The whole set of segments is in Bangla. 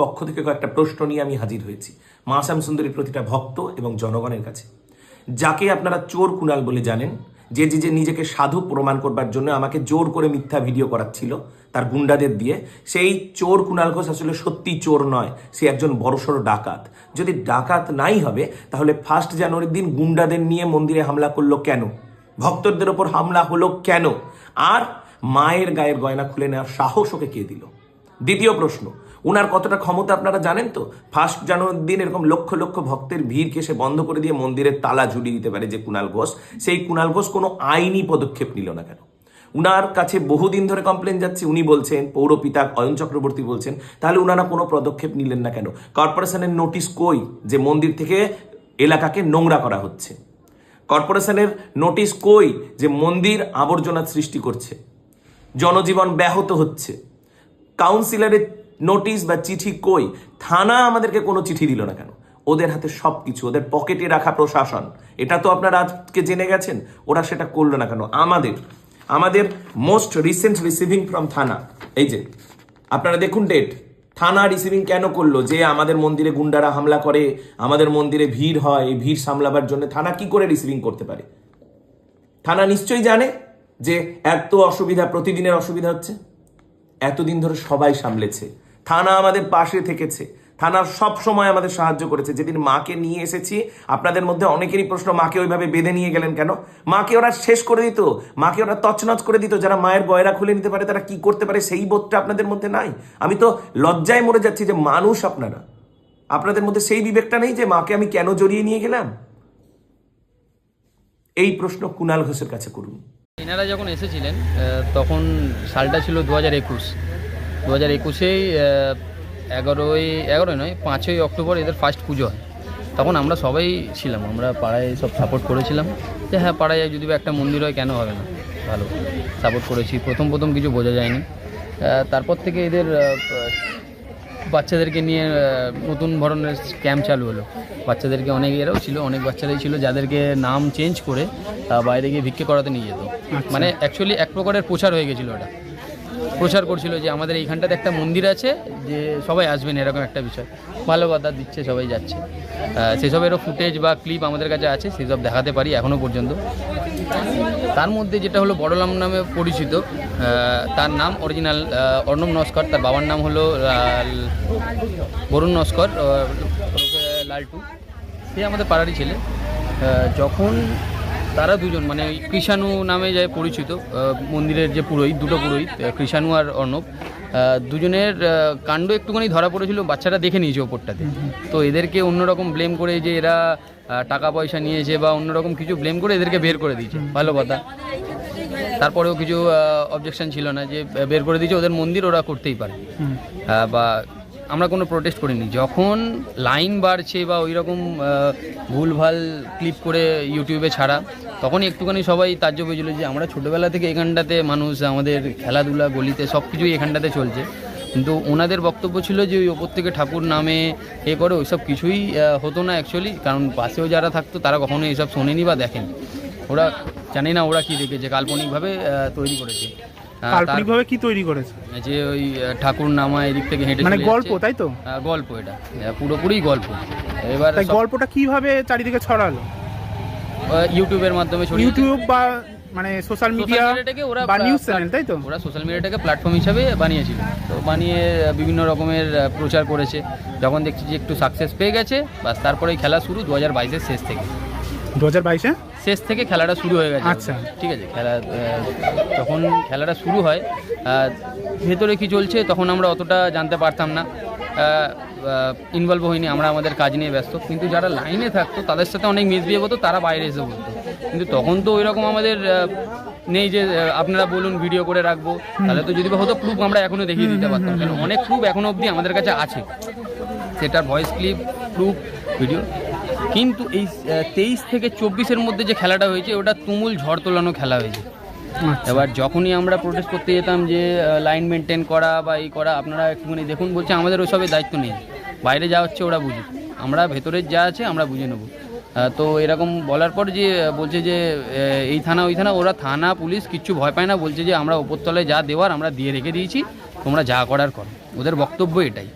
পক্ষ থেকে কয়েকটা প্রশ্ন নিয়ে আমি হাজির হয়েছি। মা শ্যাম সুন্দরীর প্রতিটা ভক্ত এবং জনগণের কাছে। যাকে আপনারা চোর কুনাল বলে জানেন, যে যে যে নিজেকে সাধু প্রমাণ করবার জন্য আমাকে জোর করে মিথ্যা ভিডিও করাচ্ছিল, তার গুন্ডাদের দিয়ে, সেই চোর কুনাল ঘোষ আসলে সত্যি চোর নয়, সে একজন বড়সড় ডাকাত। যদি ডাকাত নাই হবে, তাহলে ফার্স্ট জানুয়ারির দিন গুন্ডাদের নিয়ে মন্দিরে হামলা করল কেন? ভক্তদের ওপর হামলা হলো কেন? আর মায়ের গায়ের গয়না খুলে নেওয়ার সাহস ওকে কে দিল? দ্বিতীয় প্রশ্ন উনার কতটা ক্ষমতা আপনারা জানেন তো? ফার্স্ট জানুয়ারির দিন এরকম লক্ষ লক্ষ ভক্তের ভিড়কে সে বন্ধ করে দিয়ে মন্দিরের তালা ঝুলিয়ে দিতে পারে যে কুণাল ঘোষ। সেই কুণাল ঘোষ কোনো আইনি পদক্ষেপ নিল না কেন? উনার কাছে বহুদিন ধরে কমপ্লেন যাচ্ছে, উনি বলছেন পৌরপিতা অয়ন চক্রবর্তী বলছেন, তাহলে উনারা কোনো পদক্ষেপ নিলেন না কেন? কর্পোরেশনের নোটিশ কই যে মন্দির থেকে এলাকাকে নোংরা করা হচ্ছে? কর্পোরেশনের নোটিশ কই যে মন্দির আবর্জনা সৃষ্টি করছে? জনজীবন ব্যাহত হচ্ছে? কাউন্সিলরের নোটিশ বা চিঠি কই, থানা আমাদেরকে কোনো চিঠি দিল না কেন? ওদের হাতে সব কিছু ওদের পকেটে রাখা প্রশাসন। এটা তো আপনারা আজকে জেনে গেছেন, ওরা সেটা করল না কেন? আমাদের আমাদের মোস্ট রিসেন্ট রিসিভিং ফ্রম থানা। এই যে, আপনারা দেখুন ডেট থানা রিসিভিং কেন করল? যে আমাদের মন্দিরে গুন্ডারা হামলা করে, আমাদের মন্দিরে ভিড় হয়, এই ভিড় সামলাবার জন্য থানা কি করে রিসিভিং করতে পারে? থানা নিশ্চয়ই জানে যে এত অসুবিধা, প্রতিদিনের অসুবিধা হচ্ছে? এতদিন ধরে সবাই সামলেছে। থানা আমাদের পাশে থেকেছে। থানা সব সময় আমাদের সাহায্য করেছে। যেদিন মাকে নিয়ে এসেছি, আপনাদের মধ্যে অনেকেরই প্রশ্ন, মাকে ওইভাবে বেঁধে নিয়ে গেলেন কেন? মাকে ওরা শেষ করে দিত। মাকে ওরা তছনছ করে দিত। যারা মায়ের বয়রা খুলে নিতে পারে, তারা কি করতে পারে সেই বোধটা আপনাদের মধ্যে নাই? আমি তো লজ্জায় মরে যাচ্ছি যে মানুষ আপনারা। আপনাদের মধ্যে সেই বিবেকটা নেই যে, মাকে আমি কেন জড়িয়ে নিয়ে গেলাম? এই প্রশ্ন কুণাল ঘোষের কাছে করুন। এনারা যখন এসেছিলেন তখন সালটা ছিল দু হাজার একুশ। দু হাজার একুশেই এগারোই এগারোই নয় পাঁচই অক্টোবর এদের ফার্স্ট পুজো হয়। তখন আমরা সবাই ছিলাম আমরা পাড়ায় সব সাপোর্ট করেছিলাম। যে হ্যাঁ পাড়ায় যদি বা একটা মন্দির হয় কেন হবে না? ভালো সাপোর্ট করেছি। প্রথম প্রথম কিছু বোঝা যায়নি। তারপর থেকে এদের বাচ্চাদেরকে নিয়ে নতুন ধরনের ক্যাম্প চালু হলো। বাচ্চাদেরকে অনেক এরাও ছিল অনেক বাচ্চারাই ছিল যাদেরকে নাম চেঞ্জ করে বাইরে গিয়ে ভিক্ষে করাতে নিয়ে যেত। মানে অ্যাকচুয়ালি এক প্রকারের প্রচার হয়ে গেছিল ওটা। প্রচার করছিল যে আমাদের এইখানটাতে একটা মন্দির আছে, যে সবাই আসবেন এরকম একটা বিষয়। ভালো কথা দিচ্ছে, সবাই যাচ্ছে। সেসবেরও ফুটেজ বা ক্লিপ আমাদের কাছে আছে, সেসব দেখাতে পারি এখনও পর্যন্ত। তার মধ্যে যেটা হলো বড়লাম নামে পরিচিত তার নাম অরিজিনাল অর্ণব নস্কর, তার বাবার নাম হলো বরুণ নস্কর লালটু। সে আমাদের পাড়ারই ছেলে। যখন তারা দুজন মানে কৃষাণু নামে যায় পরিচিত মন্দিরের যে পুরোহিত দুটো পুরোহিত কৃষাণু আর অর্ণব দুজনের কাণ্ড একটুখানি ধরা পড়েছিল বাচ্চারা দেখে নিয়েছে ওপরটাতে। তো এদেরকে অন্যরকম ব্লেম করে যে এরা টাকা পয়সা নিয়েছে বা অন্যরকম কিছু ব্লেম করে এদেরকে বের করে দিয়েছে ভালো কথা। তারপরেও কিছু অবজেকশন ছিল না যে বের করে দিয়েছে ওদের মন্দির ওরা করতেই পারে। বা আমরা কোনো প্রোটেস্ট করিনি। যখন লাইন বাড়ছে বা ওই রকম ভুলভাল ক্লিপ করে ইউটিউবে ছাড়া, তখনই একটুখানি সবাই তাজ্য হয়েছিল যে আমরা ছোটোবেলা থেকে এখানটাতে মানুষ, আমাদের খেলাধুলা, গলিতে সব কিছুই এখানটাতে চলছে। কিন্তু ওনাদের বক্তব্য ছিল যে ওই ওপর থেকে ঠাকুর নামে এ করে, ওইসব কিছুই হতো না অ্যাকচুয়ালি কারণ পাশেও যারা থাকতো, তারা কখনো এইসব শোনেনি বা দেখেনি। ওরা জানি না ওরা কি দেখেছে, কাল্পনিকভাবে তৈরি করেছে। কাল্পনিকভাবে কি তৈরি করেছে? যে ওই ঠাকুর নামা এদিক থেকে হেঁটে মানে গল্প তাই তো? গল্প এটা। পুরোপুরি গল্প। এবার গল্পটা কীভাবে চারিদিকে ছড়ালো? ইউটিউবের মাধ্যমে ইউটিউব বা মানে সোশ্যাল মিডিয়া বা নিউজ চ্যানেল তাই তো? ওরা সোশ্যাল মিডিয়াটাকে প্ল্যাটফর্ম হিসাবে বানিয়েছিল। তো বানিয়ে বিভিন্ন রকমের প্রচার করেছে। যখন দেখছি যে একটু সাকসেস পেয়ে গেছে বাস তারপরে খেলা শুরু দু হাজার বাইশের শেষ থেকে। দু হাজার বাইশে? শেষ থেকে খেলাটা শুরু হয়ে গেছে। আচ্ছা। ঠিক আছে খেলা যখন খেলাটা শুরু হয় ভেতরে কি চলছে তখন আমরা অতটা জানতে পারতাম না। ইনভলভ হইনি আমরা আমাদের কাজ নিয়ে ব্যস্ত। কিন্তু যারা লাইনে থাকতো তাদের সাথে অনেক মিসবিহেভ হতো তারা বাইরে এসে বলতো। কিন্তু তখন তো ওই রকম আমাদের নেই যে আপনারা বলুন ভিডিও করে রাখব। তাহলে তো যদি হতো প্রুফ আমরা এখনও দেখিয়ে দিতে পারতাম। কারণ অনেক প্রুফ এখনও অবধি আমাদের কাছে আছে। সেটার ভয়েস ক্লিপ প্রুফ ভিডিও কিন্তু এই তেইশ থেকে চব্বিশের মধ্যে যে খেলাটা হয়েছে ওটা তুমুল ঝড় তোলানো খেলা হয়েছে। আচ্ছা। এবার যখনই আমরা প্রোটেস্ট করতে যেতাম যে লাইন মেনটেন করা বা এই করা আপনারা একটুখানি দেখুন বলছে আমাদের ওইসবের দায়িত্ব নেই। বাইরে যা হচ্ছে ওরা বুঝুক। আমরা ভেতরের যা আছে আমরা বুঝে নেব। তো এরকম বলার পর যে বলছে যে এই থানা ওই থানা ওরা থানা পুলিশ কিচ্ছু ভয় পায় না বলছে যে আমরা ওপরতলায় যা দেওয়ার আমরা দিয়ে রেখে দিয়েছি তোমরা যা করার করো। ওদের বক্তব্য এটাই।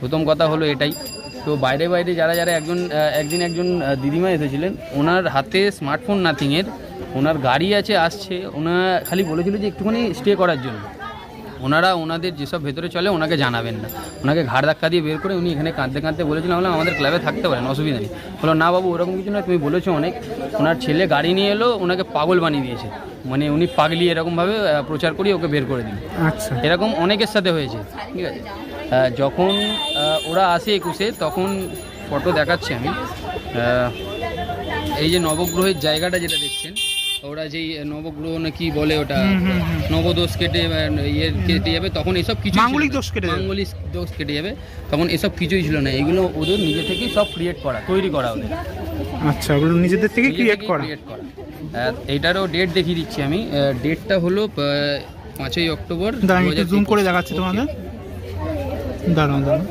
প্রথম কথা হলো এটাই। তো বাইরে বাইরে যারা যারা একজন একদিন একজন দিদিমা এসেছিলেন ওনার হাতে স্মার্টফোন নাথিংয়ের ওনার গাড়ি আছে আসছে ওনার খালি বলেছিল যে একটুখানি স্টে করার জন্য। ওনারা ওনাদের যেসব ভেতরে চলে ওনাকে জানাবেন না। ওনাকে ঘাড় ধাক্কা দিয়ে বের করে উনি এখানে কাঁদতে কাঁদতে বলেছিলেন বললাম আমাদের ক্লাবে থাকতে পারেন অসুবিধা নেই। বলল না বাবু ওরকম কিছু না তুমি বলেছ অনেক। ওনার ছেলে গাড়ি নিয়ে এলো ওনাকে পাগল বানিয়ে দিয়েছে। মানে উনি পাগলি এরকমভাবে প্রচার করিয়ে ওকে বের করে দিন আচ্ছা। এরকম অনেকের সাথে হয়েছে ঠিক আছে? যখন ওরা আসে একুশে তখন ফটো দেখাচ্ছি আমি। এই যে নবগ্রহের জায়গাটা যেটা দেখছেন ওরা যেই নবগ্রহ না কি বলে ওটা নবদোষ কেটে ইয়ে কেটে যাবে তখন এসব কিছু মাঙ্গলিক দোষ কেটে। মাঙ্গলিক দোষ কেটে যাবে তখন এসব কিছুই ছিল না। এগুলো ওদের নিজে থেকেই সব ক্রিয়েট করা তৈরি করা ওদের। আচ্ছা ওগুলো নিজেদের থেকে ক্রিয়েট করা। create করা। এইটারও ডেট দেখিয়ে দিচ্ছি আমি। ডেটটা হলো পাঁচই অক্টোবর দাঁড়ান একটু 2021 জুম করে দেখাচ্ছি তোমাদের। দাঁড়ান দাঁড়ান।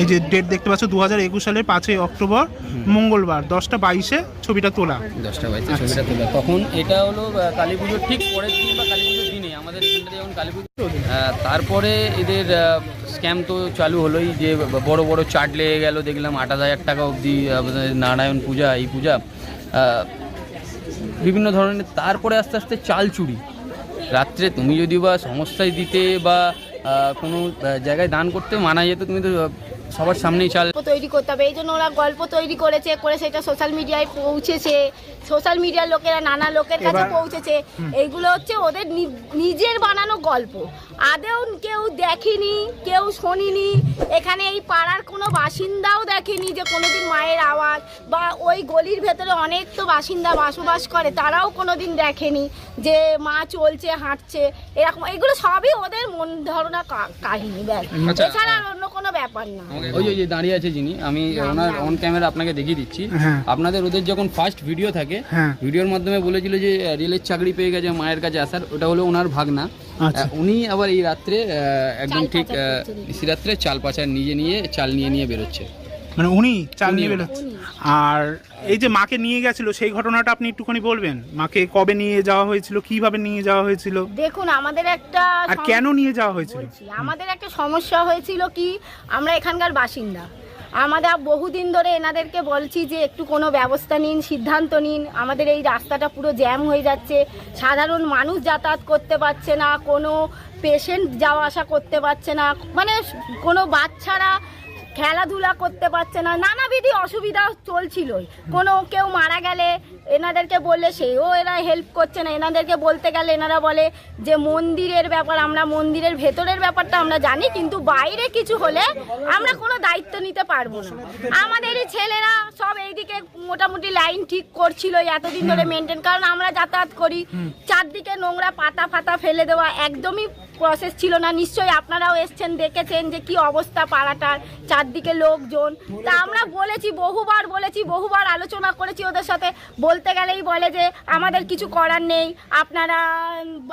এই যে ডেট দেখতে পাচ্ছ দু হাজার একুশ সালের পাঁচই অক্টোবর মঙ্গলবার দশটা বাইশে ছবিটা তোলা। দশটা বাইশে ছবিটা তোলা। তখন এটা হলো কালী পুজোর ঠিক পরের দিন বা কালী পুজোর দিনে। আমাদের এখানটা যেমন কালী পুজো তারপরে এদের স্ক্যাম তো চালু হলোই যে বড় বড় চার্ট লেগে গেল দেখলাম আট হাজার টাকা অবধি নারায়ণ পূজা এই পূজা। বিভিন্ন ধরনের তারপরে আস্তে আস্তে চাল চুরি। রাত্রে তুমি যদি বা সংস্থায় দিতে বা কোনো জায়গায় দান করতে মানা যেত তুমি তো সবার সামনেই চাল। তৈরি করতে হবে। এই জন্য ওরা গল্প তৈরি করেছে, করে সেটা সোশ্যাল মিডিয়ায় পৌঁছেছে। সোশ্যাল মিডিয়ার লোকেরা নানা লোকের কাছে পৌঁছেছে। এইগুলো হচ্ছে ওদের নি- নিজের বানানো গল্প। আদেও কেউ দেখেনি কেউ শোনেনি। এখানে এই পাড়ার কোনো বাসিন্দাও দেখেনি যে কোনোদিন মায়ের আওয়াজ বা ওই গলির ভেতরে অনেক তো বাসিন্দা বসবাস করে তারাও কোনোদিন দেখেনি যে মা চলছে হাঁটছে এরকম। এগুলো সবই ওদের মন ধারণা কাহিনী ব্যাস। আচ্ছা। এছাড়া আর অন্য কোনো ব্যাপার না। ওই যে- যে দাঁড়িয়ে আছে যিনি আমি ওনার অন ক্যামেরা আপনাকে দেখিয়ে দিচ্ছি। হ্যাঁ। আপনাদের ওদের যখন ফার্স্ট ভিডিও থাকে হ্যাঁ। ভিডিওর মাধ্যমে বলেছিল যে রেলের চাকরি পেয়ে গেছে মায়ের কাছে আসার ওটা হলো ওনার ভাগনা। আচ্ছা। উনি আবার এই রাত্রে একদম ঠিক রাত্রে চাল পাচার নিজে নিয়ে চাল নিয়ে নিয়ে বেরোচ্ছে। মানে উনি চাল নিয়ে বেরোচ্ছে। আর এই যে মাকে নিয়ে গেছিল সেই ঘটনাটা আপনি একটুখানি বলবেন? মাকে কবে নিয়ে যাওয়া হয়েছিল কীভাবে নিয়ে যাওয়া হয়েছিল? দেখুন আমাদের একটা আর কেন নিয়ে যাওয়া হয়েছিল? আমাদের একটা সমস্যা হয়েছিল কি আমরা এখানকার বাসিন্দা। আমাদের বহুদিন ধরে এনাদেরকে বলছি যে একটু কোনো ব্যবস্থা নিন, সিদ্ধান্ত নিন। আমাদের এই রাস্তাটা পুরো জ্যাম হয়ে যাচ্ছে। সাধারণ মানুষ যাতায়াত করতে পারছে না, কোনো পেশেন্ট যাওয়া আসা করতে পারছে না। মানে কোনো বাচ্চারা খেলাধুলা করতে পারছে না নানাবিধি অসুবিধা চলছিলই। কোনো কেউ মারা গেলে এনাদেরকে বললে সেও এরা হেল্প করছে না এনাদেরকে বলতে গেলে এনারা বলে যে মন্দিরের ব্যাপার আমরা মন্দিরের ভেতরের ব্যাপারটা আমরা জানি কিন্তু বাইরে কিছু হলে আমরা কোনো দায়িত্ব নিতে পারব না। আমাদেরই ছেলেরা সব এইদিকে মোটামুটি লাইন ঠিক করছিল এতদিন ধরে মেনটেন কারণ আমরা যাতায়াত করি। চারদিকে নোংরা পাতা ফাতা ফেলে দেওয়া একদমই প্রসেস ছিল না, নিশ্চয়ই আপনারাও এসছেন, দেখেছেন যে কি অবস্থা পাড়াটার, চারদিকে লোকজন। তা আমরা বলেছি, বহুবার বলেছি, বহুবার আলোচনা করেছি ওদের সাথে। বলতে গেলেই বলে যে, আমাদের কিছু করার নেই, আপনারা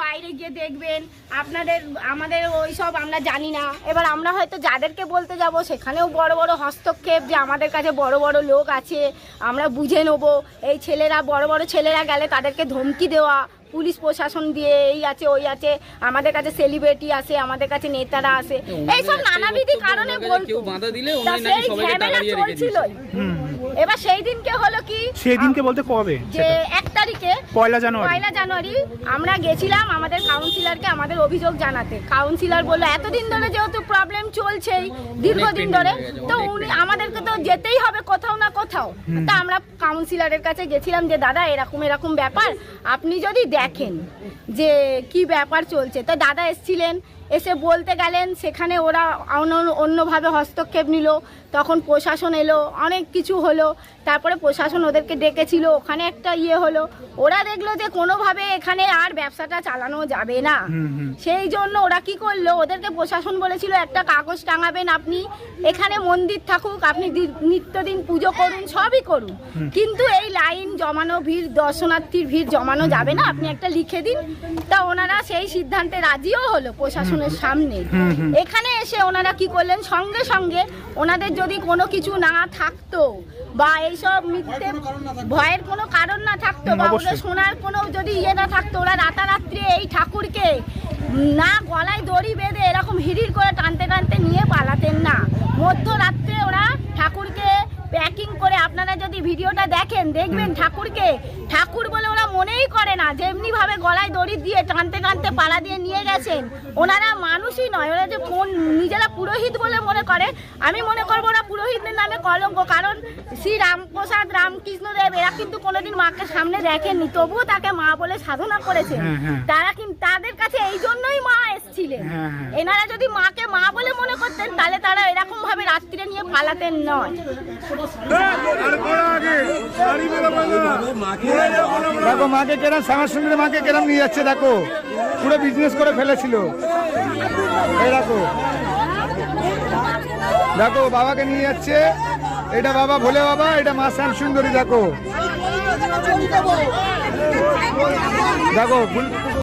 বাইরে গিয়ে দেখবেন, আপনাদের, আমাদের ওই সব আমরা জানি না। এবার আমরা হয়তো যাদেরকে বলতে যাব, সেখানেও বড় বড় হস্তক্ষেপ যে আমাদের কাছে বড় বড় লোক আছে, আমরা বুঝে নেব। এই ছেলেরা, বড় বড় ছেলেরা গেলে তাদেরকে ধমকি দেওয়া পুলিশ প্রশাসন দিয়ে এই আছে ওই আছে আমাদের কাছে সেলিব্রিটি আছে আমাদের কাছে নেতারা আছে এইসব নানাবিধি কারণে বলতো কেউ বাধা দিলে তা উনি নাকি সেই সবাইকে তাড়িয়ে ঝামেলা চলছিলই। এবার সেই দিনকে হলো কি? সেই দিনকে বলতে কবে? যে এক তারিখে পয়লা জানুয়ারি। পয়লা জানুয়ারি আমরা গেছিলাম আমাদের কাউন্সিলরকে আমাদের অভিযোগ জানাতে। কাউন্সিলর বলল এতদিন ধরে যেহেতু প্রবলেম চলছেই দীর্ঘদিন ধরে তো উনি আমাদেরকে তো যেতেই হবে কোথাও না কোথাও। তা আমরা কাউন্সিলরের কাছে গেছিলাম যে দাদা এরকম এরকম ব্যাপার। আপনি যদি দেখেন যে কি ব্যাপার চলছে। তো দাদা এসছিলেন এসে বলতে গেলেন সেখানে ওরা অন্য- অন্যভাবে হস্তক্ষেপ নিল। তখন প্রশাসন এলো অনেক কিছু হলো। তারপরে প্রশাসন ওদেরকে ডেকেছিল ওখানে একটা ইয়ে হলো। ওরা দেখল যে কোনোভাবে এখানে আর ব্যবসাটা চালানো যাবে না। সেই জন্য ওরা কি করল ওদেরকে প্রশাসন বলেছিল একটা কাগজ টাঙাবেন আপনি এখানে মন্দির থাকুক আপনি নিত্যদিন পুজো করুন সবই করুন। কিন্তু এই লাইন জমানো ভিড় দর্শনার্থীর ভিড় জমানো যাবে না আপনি একটা লিখে দিন। তা ওনারা সেই সিদ্ধান্তে রাজিও হলো প্রশাসনের সামনে। এখানে এসে ওনারা কি করলেন? সঙ্গে সঙ্গে ওনাদের যদি কোনো কিছু না থাকতো বা এইসব মিথ্যে ভয়ের কোনো কারণ না থাকতো বা ওদের শোনার কোনো যদি ইয়ে না থাকতো ওরা রাতারাত্রি এই ঠাকুরকে না গলায় দড়ি বেঁধে এরকম হিড়ির করে টানতে টানতে নিয়ে পালাতেন না। মধ্যরাত্রে ওরা ঠাকুরকে প্যাকিং করে আপনারা যদি ভিডিওটা দেখেন, দেখবেন ঠাকুরকে। ঠাকুর বলে ওরা মনেই করে না যেমনি ভাবে গলায় দড়ি দিয়ে টানতে টানতে পাড়া দিয়ে নিয়ে গেছেন। ওনারা মানুষই নয়, ওরা যে কোন পুরোহিত বলে মনে করে। আমি মনে করব ওরা পুরোহিতের নামে কলঙ্ক কারণ শ্রী রামপ্রসাদ রামকৃষ্ণদেব এরা কিন্তু কোনোদিন মাকে সামনে দেখেননি। তবুও তাকে মা বলে সাধনা করেছেন। হ্যাঁ, হ্যাঁ। তারা কিন্তু তাদের কাছে এই জন্যই মা এসেছিলেন। হ্যাঁ, হ্যাঁ। এনারা যদি মাকে মা বলে মনে করতেন তাহলে তারা এরকম ভাবে রাত্রিরে নিয়ে পালাতেন নয়। দেখো মাকে কেরাম শ্যামার সুন্দরী মাকে কেরাম নিয়ে যাচ্ছে দেখো। পুরো বিজনেস করে ফেলেছিল। এই দেখো। দেখো বাবাকে নিয়ে যাচ্ছে। এটা বাবা ভোলে বাবা এটা মা শ্যাম সুন্দরী দেখো। দেখো